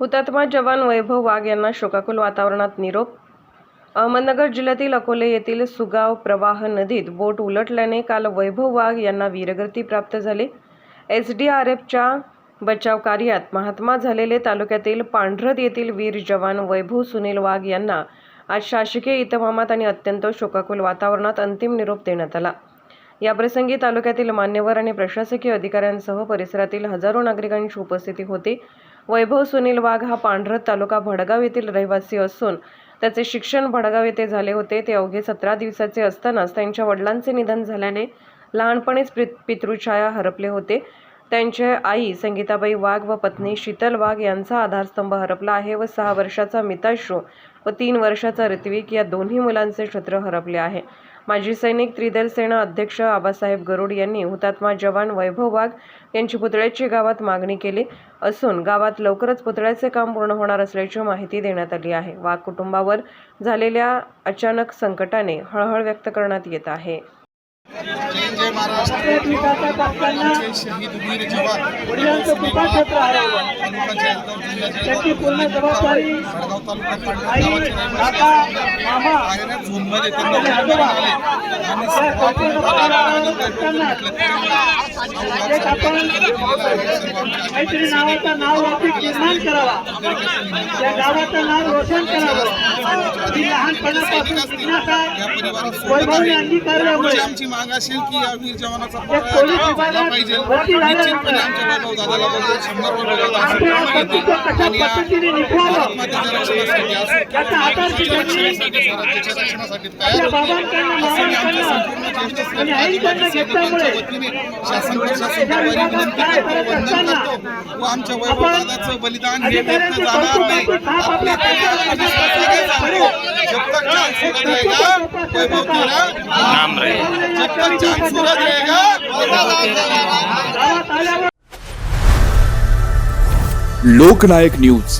हुतात्मा जवान वैभव वाघ यांना शोकाकुल वातावरणात निरोप. अहमदनगर जिल्ह्यातील अकोले येथील सुगाव प्रवाह नदीत बोट उलटल्याने काल वैभव वाघ यांना वीरगती प्राप्त झाली. एस डी आर एफच्या बचाव कार्यात महात्मा झालेले तालुक्यातील पांढरत येथील वीर जवान वैभव सुनील वाघ यांना आज शासकीय इतमामात आणि अत्यंत शोकाकुल वातावरणात अंतिम निरोप देण्यात आला. याप्रसंगी तालुक्यातील मान्यवर आणि प्रशासकीय अधिकाऱ्यांसह परिसरातील हजारो नागरिकांची उपस्थिती होती. वैभव सुनील वाघ हा पांढरत तालुका भडगाव येथील रहिवासी असून त्याचे शिक्षण भडगाव येथे झाले होते. ते अवघे सतरा दिवसाचे असतानाच त्यांच्या वडिलांचे निधन झाल्याने लहानपणीच पित पितृछाया हरपले होते. त्यांचे आई संगीताबाई वाघ व पत्नी शीतल वाघ यांचा आधारस्तंभ हरपला आहे व सहा वर्षाचा मिताश्रू व तीन वर्षाचा ऋत्विक या दोन्ही मुलांचे छत्र हरपले आहे. माजी सैनिक त्रिदल सेना अध्यक्ष आबासाहेब गरुड यांनी हुतात्मा जवान वैभव वाघ यांची पुतळ्याची गावात मागणी केली असून गावात लवकरच पुतळ्याचे काम पूर्ण होणार असल्याची माहिती देण्यात आली आहे. वाघ कुटुंबावर झालेल्या अचानक संकटाने हळहळ व्यक्त करण्यात येत आहे. जय महाराष्ट्र. शहीद वीर जवान. त्याची पूर्ण जबाबदारी पायऱ्या झोनमध्ये त्यांना काहीतरी नाव वापरून निर्माण करावा. या गावाचं नाव रोशन करावं. ही लहानपणापासून जिज्ञासा वैभवी अंगीकारल्यामुळे आमची आमची माग असेल की या वीर जवानाचा पाहिजे कशा पद्धतीने याचा आधार आपल्या बाबांकडनं आणि घेतल्यामुळे शासन प्रशासन या विभागात व आमच्या वैभव बलिदान हे व्यक्त जाणार नाही आपल्या लोकनायक न्यूज.